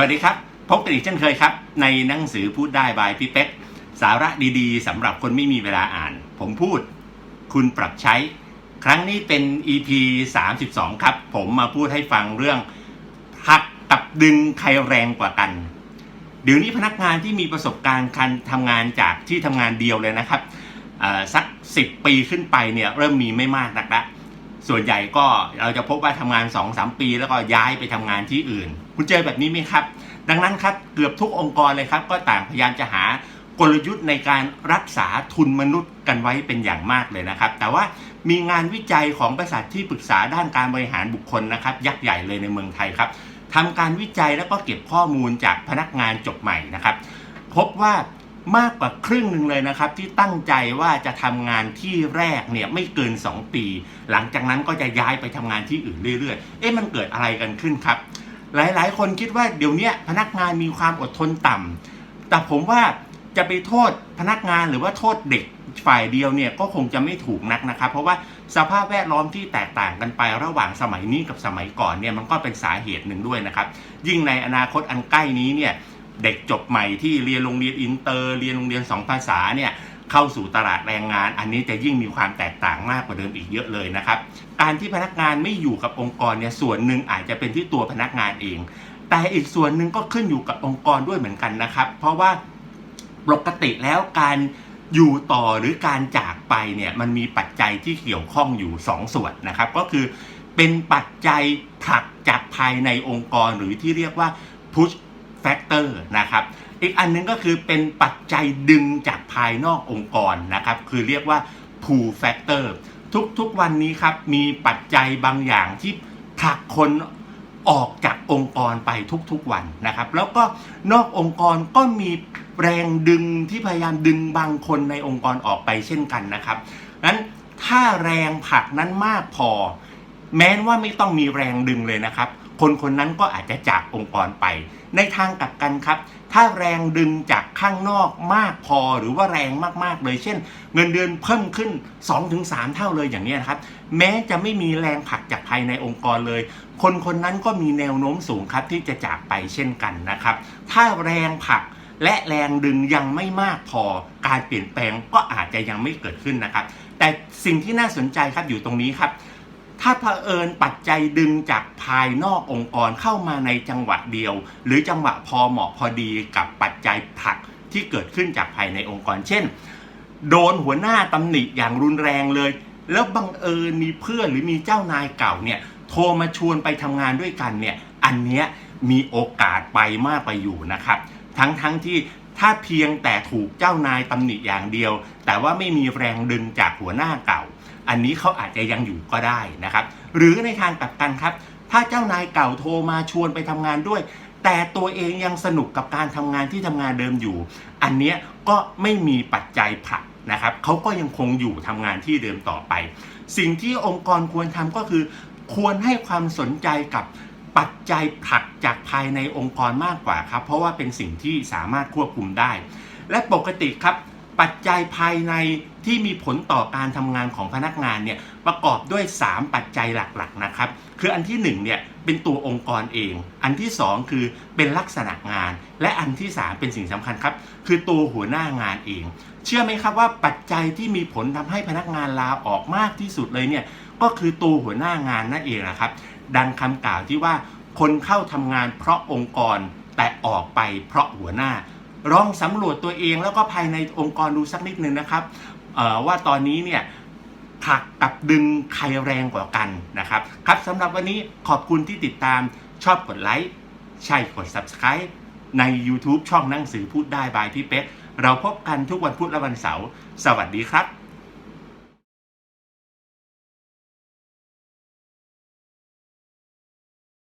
วัสดีครับ พบกันอีกเช่นเคยครับ ในหนังสือพูดได้บายพี่เป๊กสาระดีๆสำหรับคนไม่มีเวลาอ่าน ผมพูด คุณปรับใช้ ครั้งนี้เป็น EP 32 ครับ ผมมาพูดให้ฟังเรื่องหักกับดึงใครแรงกว่ากัน เดี๋ยวนี้พนักงานที่มีประสบการณ์การทำงานจากที่ทำงานเดียวเลยนะครับสัก 10 ปีขึ้นไปเนี่ยเริ่มมีไม่มากนักละส่วนใหญ่ก็เราจะพบว่าทำงาน 2-3 ปี แล้วก็ย้ายไปทำงานที่อื่น คุณเจอแบบนี้ไหมครับ ดังนั้นครับเกือบทุกองค์กรเลยครับก็ต่างพยายามจะหากลยุทธ์ในการรักษาทุนมนุษย์กันไว้เป็นอย่างมากเลยนะครับ แต่ว่ามีงานวิจัยของบริษัทที่ปรึกษาด้านการบริหารบุคคลนะครับ ยักษ์ใหญ่เลยในเมืองไทยครับทำการวิจัยแล้วก็เก็บข้อมูลจากพนักงานจบใหม่นะครับ พบว่ามากกว่าครึ่งหนึ่งเลยนะครับ ที่ตั้งใจว่าจะทำงานที่แรกเนี่ยไม่เกิน 2 ปี หลังจากนั้นก็จะย้ายไปทำงานที่อื่นเรื่อยๆ เอ๊ะมันเกิดอะไรกันขึ้นครับ หลายๆ คนคิดว่าเดี๋ยวนี้พนักงานมีความอดทนต่ำแต่ผมว่าจะไปโทษพนักงานหรือว่าโทษเด็กฝ่ายเดียวเนี่ยก็คงจะไม่ถูกนักนะครับ เพราะว่าสภาพแวดล้อมที่แตกต่างกันไประหว่างสมัยนี้กับสมัยก่อนเนี่ยมันก็เป็นสาเหตุหนึ่งด้วยนะครับ ยิ่งในอนาคตอันใกล้นี้เนี่ยเด็กจบใหม่ที่เรียนโรงเรียนอินเตอร์ เรียนโรงเรียนสองภาษาเนี่ย เข้าสู่ตลาดแรงงาน อันนี้จะยิ่งมีความแตกต่างมากกว่าเดิมอีกเยอะเลยนะครับ การที่พนักงานไม่อยู่กับองค์กรเนี่ยส่วนหนึ่งอาจจะเป็นที่ตัวพนักงานเอง แต่อีกส่วนหนึ่งก็ขึ้นอยู่กับองค์กรด้วยเหมือนกันนะครับ เพราะว่าปกติแล้วการอยู่ต่อหรือการจากไปเนี่ยมันมีปัจจัยที่เกี่ยวข้องอยู่ 2ส่วนนะครับ ก็คือเป็นปัจจัยผลักจากภายในองค์กรหรือที่เรียกว่า push factor นะครับ อีกอันหนึงก็คือเป็นปัจจัยดึงจากภายนอกองค์กรนะครับ คือเรียกว่า pull factor ทุกๆวันนี้ครับมีปัจจัยบางอย่างที่ผลักคนออกจากองค์กรไปทุกๆวันนะครับ แล้วก็นอกองค์กรก็มีแรงดึงที่พยายามดึงบางคนในองค์กรออกไปเช่นกันนะครับนั้นถ้าแรงผลักนั้นมากพอ แม้ว่าไม่ต้องมีแรงดึงเลยนะครับ คนคนนั้นก็อาจจะจากองค์กรไป ในทางกลับกันครับ ถ้าแรงดึงจากข้างนอกมากพอหรือว่าแรงมากๆเลย เช่น เงินเดือนเพิ่มขึ้น 2-3 เท่าเลยอย่างนี้นะครับ แม้จะไม่มีแรงผลักจากภายในองค์กรเลย คนคนนั้นก็มีแนวโน้มสูงครับที่จะจากไปเช่นกันนะครับ ถ้าแรงผลักและแรงดึงยังไม่มากพอการเปลี่ยนแปลงก็อาจจะยังไม่เกิดขึ้นนะครับ แต่สิ่งที่น่าสนใจครับอยู่ตรงนี้ครับ ถ้าเผอิญปัจจัยดึงจากภายนอกองค์กรเข้ามาในจังหวะเดียว หรือจังหวะพอเหมาะพอดีกับปัจจัยผลักที่เกิดขึ้นจากภายในองค์กร เช่น โดนหัวหน้าตำหนิอย่างรุนแรงเลย แล้วบังเอิญมีเพื่อนหรือมีเจ้านายเก่าเนี่ยโทรมาชวนไปทำงานด้วยกันเนี่ยอันเนี้ยมีโอกาสไปมากไปอยู่นะครับ ทั้งทั้งที่ถ้าเพียงแต่ถูกเจ้านายตำหนิอย่างเดียว แต่ว่าไม่มีแรงดึงจากหัวหน้าเก่า อันนี้เขาอาจจะยังอยู่ก็ได้นะครับ หรือในทางกลับกันครับ ถ้าเจ้านายเก่าโทรมาชวนไปทำงานด้วย แต่ตัวเองยังสนุกกับการทำงานที่ทำงานเดิมอยู่ อันเนี้ยก็ไม่มีปัจจัยผลักนะครับเขาก็ยังคงอยู่ทำงานที่เดิมต่อไป สิ่งที่องค์กรควรทำก็คือ ควรให้ความสนใจกับปัจจัยผลักจากภายในองค์กรมากกว่าครับ เพราะว่าเป็นสิ่งที่สามารถควบคุมได้ และปกติครับ ปัจจัยภายในที่มีผลต่อการทำงานของพนักงานเนี่ยประกอบด้วย 3 ปัจจัยหลักๆนะครับ คืออันที่1เนี่ยเป็นตัวองค์กรเอง อันที่ 2 คือเป็นลักษณะงาน และอันที่ 3 เป็นสิ่งสำคัญครับ คือตัวหัวหน้างานเอง เชื่อไหมครับว่าปัจจัยที่มีผลทำให้พนักงานลาออกมากที่สุดเลยเนี่ยก็คือตัวหัวหน้างานนั่นเองนะครับ ดังคำกล่าวที่ว่าคนเข้าทำงานเพราะองค์กรแต่ออกไปเพราะหัวหน้า ลองสำรวจตัวเองแล้วก็ภายในองค์กรดูสักนิดนึงนะครับว่าตอนนี้เนี่ยผลักกับดึงใครแรงกว่ากันนะครับครับสำหรับวันนี้ขอบคุณที่ติดตามชอบกดไลค์ใช่กด Subscribe ใน YouTube ช่องหนังสือพูดได้บายพี่เป๊กเราพบกันทุกวันพุธและวันเสาร์สวัสดีครับ